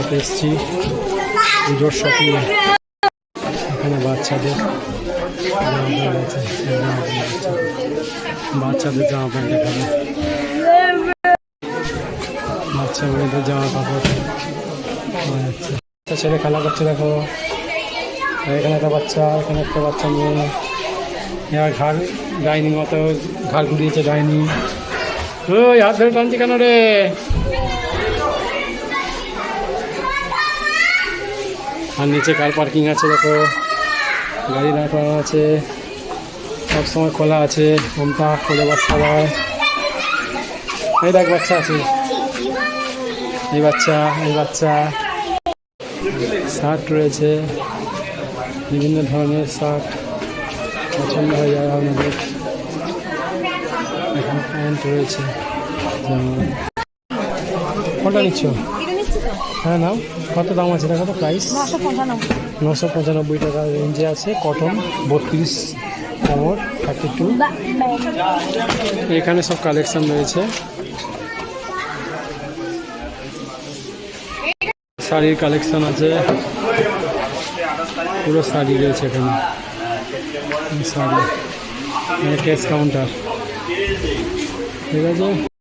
এসেছি। শপিং এখানে বাচ্চাদের। বাচ্চাদের জামা প্যান্ট বাচ্চা মেয়েদের ছেলে খেলা করছে দেখো। এখানে একটা বাচ্চা, এখানে একটা বাচ্চা মেয়ে। এবার ঘাড় ডাইনি মতো ঘাড় ঘুরিয়েছে ডাইনি ওই হাত ধরে টানছি কেন রে আর নিচে কার পার্কিং আছে দেখো গাড়ি দাঁড় করানো আছে সবসময় খোলা আছে ঘুমটা খোলে বাচ্চা দেয় এই দেখ বাচ্চা আছে এই বাচ্চা এই বাচ্চা শার্ট রয়েছে বিভিন্ন ধরনের শার্ট পছন্দ হয়ে যায় আপনাদের এখানে প্যান্ট রয়েছে কোনটা নিচ্ছ? হ্যাঁ নাও। কত দাম আছে? দেখো তো প্রাইস নশো পঁচানব্বই টাকা রেঞ্জে আছে। কটন বত্রিশ কোমর থার্টি টু এখানে সব কালেকশন রয়েছে। শাড়ির কালেকশন আছে। পুরো শাড়ি রয়েছে এখানে। শাড়ি ক্যাশ কাউন্টার ঠিক আছে